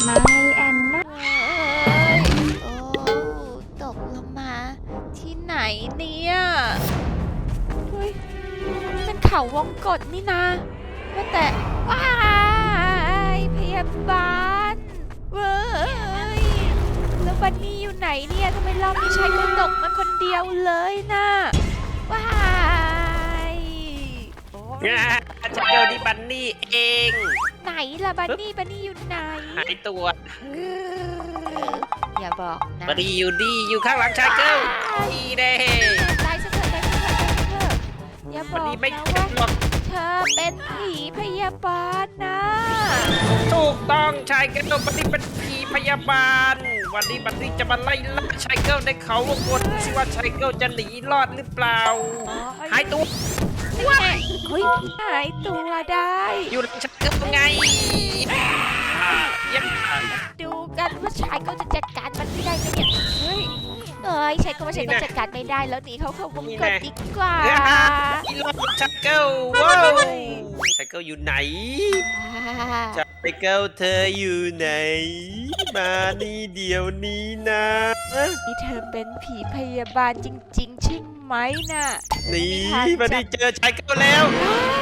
ไม่แอนนาเอ้ยโอ้ตกลงมาที่ไหนเนี่ยเฮ้ยนี่มันเขาวงกฏนี่นะว่าแต่ว้ายพยาบาลเว้ยแล้วบันนี่อยู่ไหนเนี่ยทำไมเราไม่ใช้กระตกมันคนเดียวเลยนะว้ายโอ้ย งาฉันเจอที่บันนี่เอง ไหนล่ะบันนี่บันนี่อยู่ไหน หายตัวเอออย่าบอกนะบันนี่อยู่ดีอยู่ข้างหลังชายเกิลดีเด้ตายซะเถอะตายซะเถอะตายซะเถอะอย่าบบันอกนี่ไม่นะเจ็ว่าบหรอกเธอเป็นผีพยาบาลนะถูกต้องชายเกิลบันนี่เป็นผีพยาบาล วันนี้บันนี่จะมาไล่ล่าชายเกิลในเขาวงกตสิว่าชายเกิลจะหนีรอดหรือเปล่า หายตัวนี่แน่เฮ้ยหายตัวได้ อยู่หลังชายเกิลไง อ่ายังดูกันว่าชายก็จะจัดการมันไม่ได้ไหมเนี่ยเฮ้ยเอ้ยชายก็ว่าชายก็จัดการไม่ได้แล้วหนีเขาเข้าวงกตดีกว่าอีรอดชายเกิลว้าวชายเกิลอยู่ไหนชายเกิลเธออยู่ไหน มานี่เดี๋ยวนี้นะนี่เธอเป็นผีพยาบาลจริงๆใช่ไหมน่ะนี่ทางมาจันี่บเจอชายเกิลแล้ว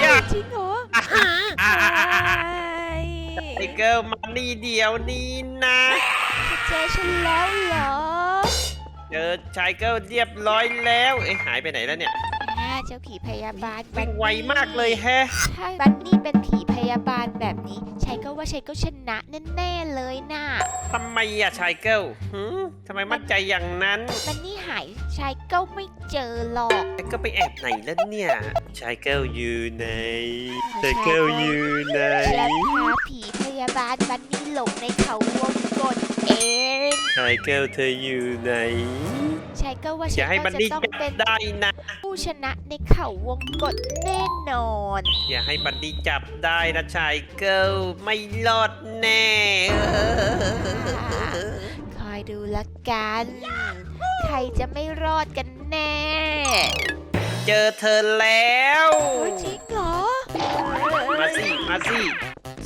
อย่าจริงเหรออ่าอ่าอ่าอ่าอ่าไอ้ชายเกิลมา นี่เดี๋ยวนี้นะ เจอฉันแล้วเหรอเจอชายเกิลเรียบร้อยแล้วเอ๊ะหายไปไหนแล้วเนี่ยอ่าเจ้าผีพยาบาลวิ่งไวมากเลยแฮะ ใช่บันนี่เป็นผีพยาบาลแบบนี้ใช้ก็ว่าใช้ก็ชนะแน่ๆเลยน่ะ ทำไมอะชายเกิลหืมทำไมมั่นใจอย่างนั้นบันนี่หายชายก็ไม่เจอหรอก ชายเกิลไปแอบไหนแล้วเนี่ย ชายเกิลอยู่ไหน ชายเกิลอยู่ไหนและพาผีพยาบาลบันนี่หลงในเขาวงกฏเองชายเกิลเธออยู่ไหนใช้ก็ว่าอใช้ย่าให้ก็บันจะต้องเป็นได้นะ ผู้ชนะในเขาวงกฏแน่นอน อย่าให้บันนี่จับได้นะชายเกิลไม่รอดแน่คอยดูละกัน ใครจะไม่รอดกันแน่ เจอเธอแล้วจริงเหรอ มาสิมาสิ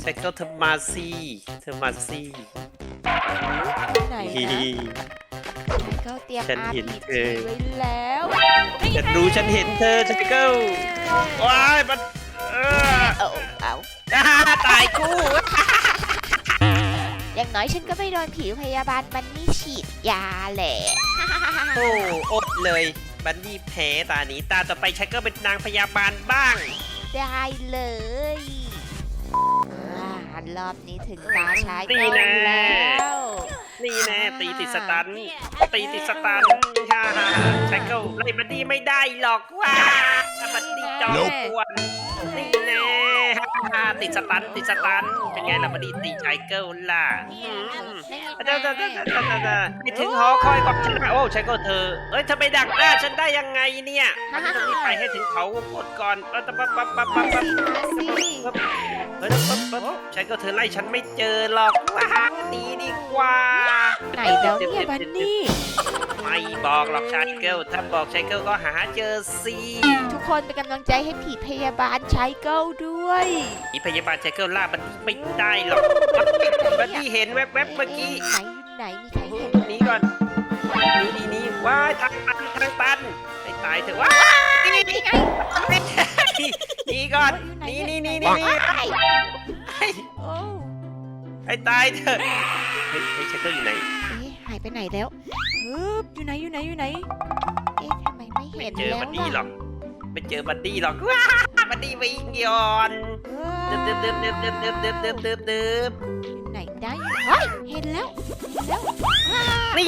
ชายเกิลเธอมาสิเธอมาสิไหนฮินะฮิก็เตรียมฉันอาเห็นพีเธจีอไว้แล้วฉันรู้ฉันเห็นเธอชายเกิลว้ายมันเออเอาเอาอ่าตายคู่อย่างน้อยฉันก็ไม่โดนผีพยาบาลมันนี่ฉีดยาแหละโอ้อดเลย บันนี่แพ้ตานี้ตาต่อไปชายเกิลเป็นนางพยาบาลบ้าง ได้เลยอ่ารอบนี้ถึงตาชายนี่ก็แน่แล้วนี่แน่ตีติดสตัน ตีติดสตันฮ่าฮ่าชายเกิลไล่บันนี่ไม่ได้หรอกว้าบันนี่จอมกวนนี่แน่ฮ่าฮ่าติดสตันติดสตันเป็นไงล่ะบันนี่ตีชายเกิลล่ะอืมเดี๋ยวเดี๋ยวเดี๋ยวเดี๋ยวเดี๋ยวเดี๋ยวไปถึงหอคอยกับฉันโอ้ฉันก็เธอเอ้ยเธอไปดักหน้าฉันได้ยังไงเนี่ยมันต้องรีบไปให้ถึงเขาวงกดก่อนปั๊บปั๊บปั๊บปั๊บปั๊บ ปั๊บเฮ้ยปั๊บปั๊บฉันก็เธอไล่ฉันไม่เจอหรอกว้าหนีดีกว่าไหนแล้วเนี่ยบันนี่ไม่บอกหรอกชายเกิลถ้าบอกชายเกิลก็หาเจอสิทุกคนเป็นกำลังใจให้ผีพยาบาลชายเก้าด้วยอีพยาบาลชายเกิลล่าบันนี่ไม่ได้หรอกบันนี่เห็นแวบๆเมื่อกี้ไหนไหนมีใครเห็นนี้ก่อนนีหนีหนีว้ายทางตันทางตันให้ตายเถอะว้านี่ไง นีก่อนหนีหนีหนีหนีหนีว้ายให้โอ้ให้ตายเถอะเฮ้ยเฮ้ยเชคเกอร์อยู่ไหน เอ๊ะหายไปไหนแล้วฮึบอยู่ไหนอยู่ไหนอยู่ไหน เอ๊ะทำไมไม่ไม่เห็นเจอแล้วบัดดี้หรล่ะอกไม่เจอบัดดี้หรอกว้าบัดดี้วิ่งย้อนเดิบเดิบเดิบเดิบเดิบเดิบเดิบเดิบเดิบเดิบอยู่ไหนได้เฮ้ยเห็นแล้วเห็นแล้วว้านี่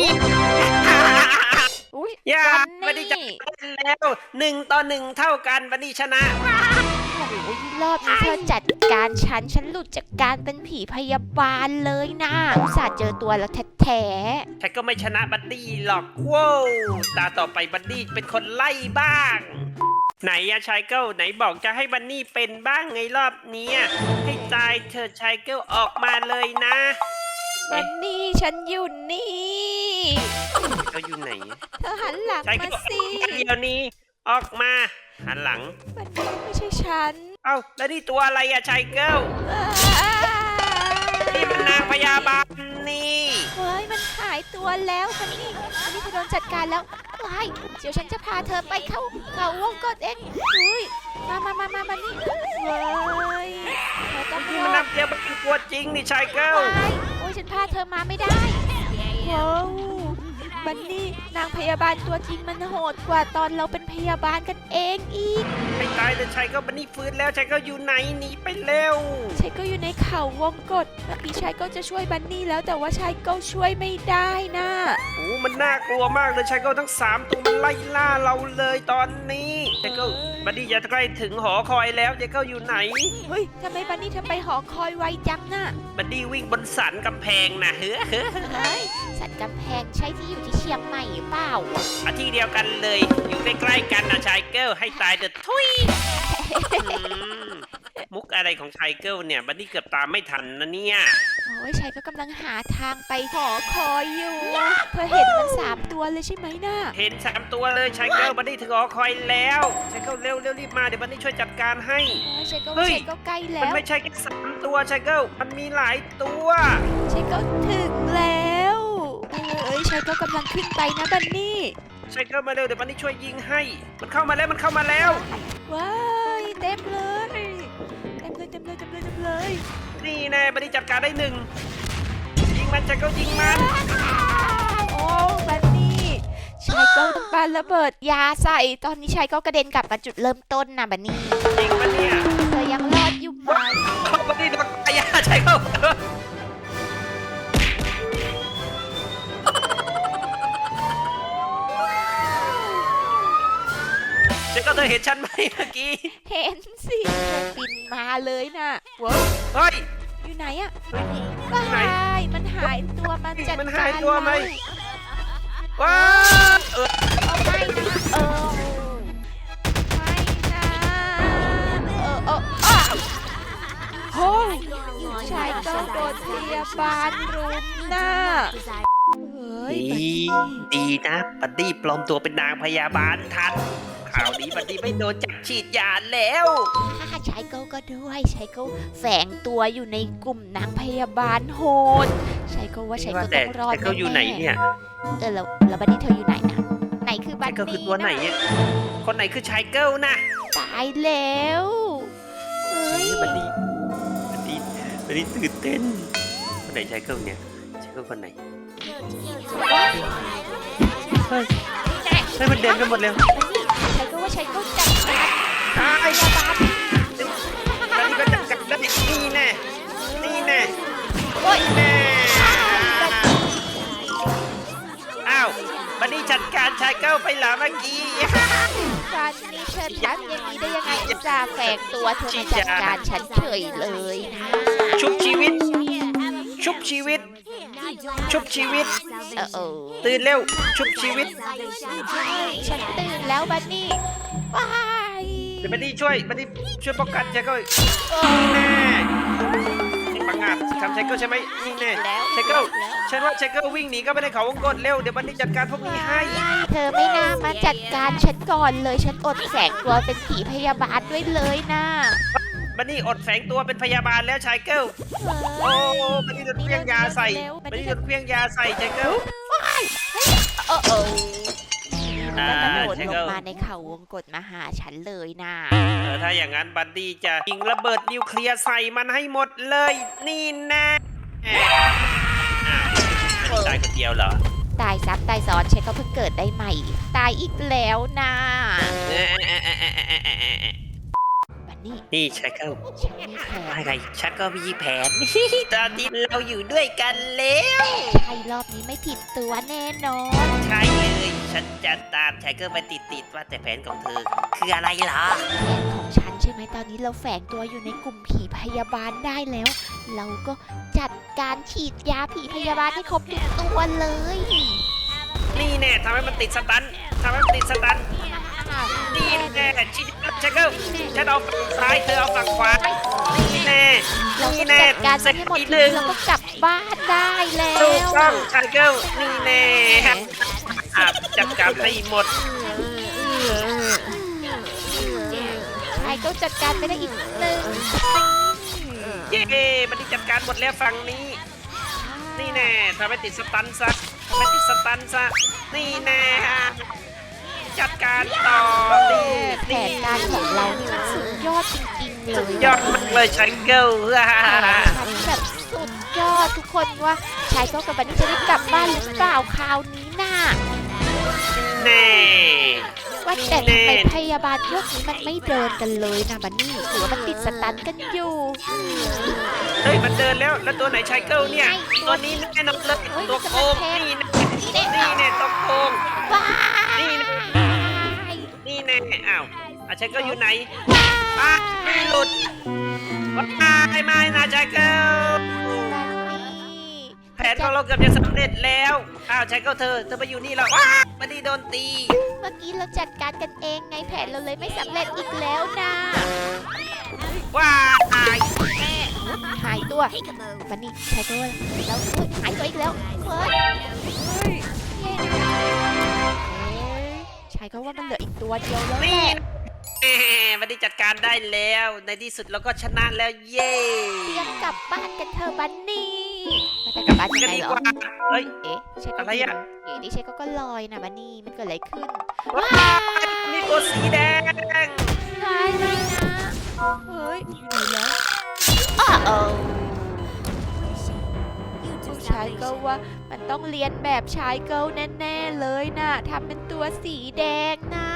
อุ้ยอย่าวันบัดดี้จับ นี้แล้วหนึ่งต่อหนึ่งเท่ากันบัดดี้ชนะ โอ้ยรอบนี้เธอจัดการฉัน ฉันหลุดจากการเป็นผีพยาบาลเลยนะอุตส่าห์เจอตัวแล้วแท้ฉันก็ไม่ชนะบัดดี้หรอกว้าวตาต่อไปบัดดี้เป็นคนไล่บ้าง ไหนอะชายเกิลไหนบอกจะให้บันนี่เป็นบ้างไงรอบเนี้ยให้ตายเธอะชายเกิลออกมาเลยนะ ๆวันนี้ฉันอยู่นี่เขาอยู่ไหนเธอหันหลังชายเกิมาลสิเดี๋ยวนี้ ออกมา หันหลังวันนี้ไม่ใช่ฉันเอ้า แล้วนี่ตัวอะไรอะชายเกิลอ้านี่มันนางพยาบาลตัวแล้วบันนี่บันนี่เธอโดนจัดการแล้วว้ายเดี๋ยวฉันจะพาเธอไปเข้าเขาวงกดเองอุ้ยมามามามาบันนี่เว้ยเธอต้องนี่รมันอนัดกเรียนมันกลัวจริงนี่ชายเกิลว้ายโอ้ ยฉันพาเธอมาไม่ได้ ว้าว บันนี่นางพยาบาลตัวจริงมันโหดกว่าตอนเราเป ยาบาลกันเองอีกไม่ตายเลยชายเกิลบันนี่ฟื้นแล้วชายเกิลอยู่ไหนหนีไปเร็วชายก็อยู่ในเขาวงกฏเมื่อกี้ชายก็จะช่วยบันนี่แล้วแต่ว่าชายก็ช่วยไม่ได้นะโอ้มันน่ากลัวมากเลยชายเกิลทั้งสามตัวมันไล่ล่าเราเลยตอนนี้ชายเกิลบันนี่จะใกล้ถึงหอคอยแล้วชายเกิลอยู่ไหนเฮ้ยทำไมบันนี่ทำไปหอคอยไวจังน่ะบันนี่วิ่งบนสันกำแพงนะเฮ้อเฮ้อเฮ้ย สัตว์กำแพงใช่ที่อยู่ที่เชียงใหม่หรือเปล่า อาที่เดียวกันเลย อยู่ใกล้ๆกันนะชายเกิลให้ตายเดือดทุยอืมมุกอะไรของชายเกิลเนี่ยบันนี่เกือบตามไม่ทันนะเนี่ย โอ้ยชายก็กำลังหาทางไปหอคอยอยู่เธอเห็นมันสามตัวเลยใช่ไหมน่ะเห็นสามตัวเลยชายเกิลบันนี่ถึงหอคอยแล้วชายเกิลเร็วเร็วรีบมาเดี๋ยวบันนี่ช่วยจัดการให้ โอ้ยชายก็เฮ้ว่ายชายก็ใกล้มันแล้วไม่ใช่แค่สามตัวชายเกิลมันมีหลายตัวชายก็ถึงแล้วเอ้ย ชายก็กำลังขึ้นไปนะบันนี่ชายเกิลมาเร็วเดี๋ยวบันนี่ช่วยยิงให้ มันเข้ามาแล้วมันเข้ามาแล้ว ว้ายเต็มเลยเต็มเลยเต็มเลยเต็มเลยเต็มเลยนี่แน่บันนี่จัดการได้หนึ่งยิงมันชายเกิลยิงมันโอ้บันนี่ชายก็ต้องปาระเบิดยาใส่ตอนนี้ชายก็กระเด็นกลับมาจุดเริ่มต้นนะบันนี่ยิงมันเนี่ยเธอยังรอดอยู่ไหมบันนี่โดนปายาชายเกิ กิลเธอเห็นฉันไหมเมื่อกี้ เห็นสิเธอบินมาเลยนะว้าวเฮ้ย อยู่ไหนอะไหนว้ายมันหายตัวมันจัดมันกาหายรตัวไหมแล้วว้าวเออเอาไม่นะเออไม่นะเออเอออะโอ้ยชายต้องโดนพยาบาลรุมนะเฮ้ยดีดีนะบัดดี้ปลอมตัวเป็นนางพยาบาลทัน ข่าวนี้บัดดี้ไม่โดนจับฉีดยาแล้ว ถ้าชายเก้าก็ด้วยชายเก้าแฝงตัวอยู่ในกลุ่มนางพยาบาลโหดชายเก้าว่าชายว่าเก้าแต่ต้องรอดแต่เขาอยู่ไหนเนี่ย เออแล้วแล้วบัดนี้เธออยู่ไหนนะไหนคือบัชาดยเกิลคือนี้ตัวไหนเนี่ยคนไหนคือชายเกิลนะตายแล้วเฮ้ยบัดดี้บัดดี้บัดดี้ตื่นเต้นคนไหนชายเกิลเนี่ยชายเกิลคนไหนเฮ้ยเฮ้ยมันเดินกันหมดเลย ชายเก้าว่าชายเก้าจัดการตายพยาบาลบัดดี้ก็จับจับได้นี่แน่นี่แน่โอ้ยแน่อ้าวบัดดี้จัดการชายเกิลไปเหรอเมื่อกี้การนี้เธอทำอย่างนี้ได้ยังไงอุตส่าแฝงตัวเธอมาจัดการฉันเฉยเลยนะชุบชีวิต ชุบชีวิต ชุบชีวิต เออเออตื่นเร็ว ชุบชีวิตฉันตื่นแล้วบันนี่ว้ายเดี๋ยวบัดดี้ช่วยบัดดี้ช่วยป้องกันชายเกิลเออนี่แน่นี่ปังงาดทำชายเกิลใช่ไหมนี่แน่แล้วชายเกิลฉันว่าชายเกิลวิ่งหนีก็ไม่ได้เขาวงกตเร็วเดี๋ยวบัดดี้จัดการพวกนี้ให้เธอไม่น่ามาจัดการฉันก่อนเลยฉันอดแฝงตัวเป็นผีพยาบาลด้วยเลยนะ บัดดี้อดแฝงตัวเป็นพยาบาลแล้วชายเกิลโอ้บัดดี้โดนเครื่องยาใส่บัดดี้โดนเครื่องยาใส่ชายเกิลเออเอออ่าก็กระโดดใช่ลก็งมาในเขาวงกฏมาหาฉันเลยนะเออถ้าอย่างนั้นบัดดี้จะยิงระเบิดนิวเคลียร์ใส่มันให้หมดเลย นี่แน่อ้าวบัดดี้ตายคนเดียวเหรอตายซับตายซ้อนฉันก็เพิ่งเกิดได้ใหม่ ตายอีกแล้วนะ เอ๊ะเอ๊ะเอ๊ะเอ๊ะเอ๊ะเอ๊ะเอ๊ะบันนี่นี่ชายเกิลฉันมีแผนว่าไงฉันก็มีแผนตอนนี้เราอยู่ด้วยกันแล้วใช่รอบนี้ไม่ผิดตัวแน่นอน ใช่เลย ฉันจะตามชายเกิลไปติดติดๆว่าแต่แผนของเธอ คืออะไรเหรอแผนของฉันใช่ไหมตอนนี้เราแฝงตัวอยู่ในกลุ่มผีพยาบาลได้แล้ว เราก็จัดการฉีดยาผีพยาบาลให้ครบทุกตัวเลย นี่แน่ทำให้มันติดสตันทำให้มันติดสตัน นี่แน่ชิชายเกิลฉันเอาฝั่งซ้ายเธอเอาฝั่งขวานี่แน่เรานี่ก็แน่จัดการมันให้หมดอีกทีหนึ่งเราก็กลับบ้านได้แล้ถูกวต้องชายเกิลนี่แน่อาบจัดการให้หมดชายก็จัดการไปได้อีกหนึ่งเย้มันได้จัดการหมดแล้วฝั่งนี้ นี่แน่ทำให้ติดสตันซะโอ้ไปติดสตันซะ นี่แน่ จัดการต่อนี่แผนการของเรานี่มันสุดยอดจริงๆเลยสุดยอดมากเลยชายเกิลฉันแบบสุดยอดทุกคนว่าชายก็กับบันนี่จะได้กลับบ้านหรือเปล่าคราวนี้น่ะแน่ว่าแต่ทำไมพยาบาลพวกนี้มันไม่เดินกันเลยนะบันนี่หรือว่ามันติดสตันกันอยู่เฮ้ยมันเดินแล้วแล้วตัวไหนชายเกิลเนี่ยตัวนี้แน่นอนเลยตัวโกงนี่นะาวอาชายเกิลอยู่ไหนอ้าวนี่หลุดว้ายไม่นะชายเกิลบันนี่แผนของเราเกือบจะสำเร็จแล้วอ้าวชายเกิลเธอเธอไปอยู่นี่แล้วว้ายมันดีโดนตีเมื่อกี้เราจัดการกันเองไงแผนเราเลยไม่สำเร็จอีกแล้วนะว้ายหายตัวบันนี่ชายตัวแล้วเฮ้ยหายตัวอีกแล้วเฮ้ยเฮ้ยเย้เอ้ย ชายก็ว่ามันเหลืออีกตัวเดียวแล้วแหนี่ละนะแหมมันได้จัดการได้แล้ว ในที่สุดเราก็ชนะแล้วเย้เตรียมกลับบ้านกันเถอะบันนี่มาแต่กลับบ้านยังกันไงดีเหรกอ ว่าเฮ้ย เอ๊ะเชคก็อะไรอะอยู่ดีเชคก็ลอยนะบันนี่มันเกิดอะไรขึ้นว้ายมีตัวสีแดงร้ายเลยนะ เฮ้ยอยู่ไหนแล้วอ้าเออผู้ ชายเก็ว่ามันต้องเรียนแบบชายเกิลแน่ ๆ เลยนะทำเป็นตัวสีแดงนะ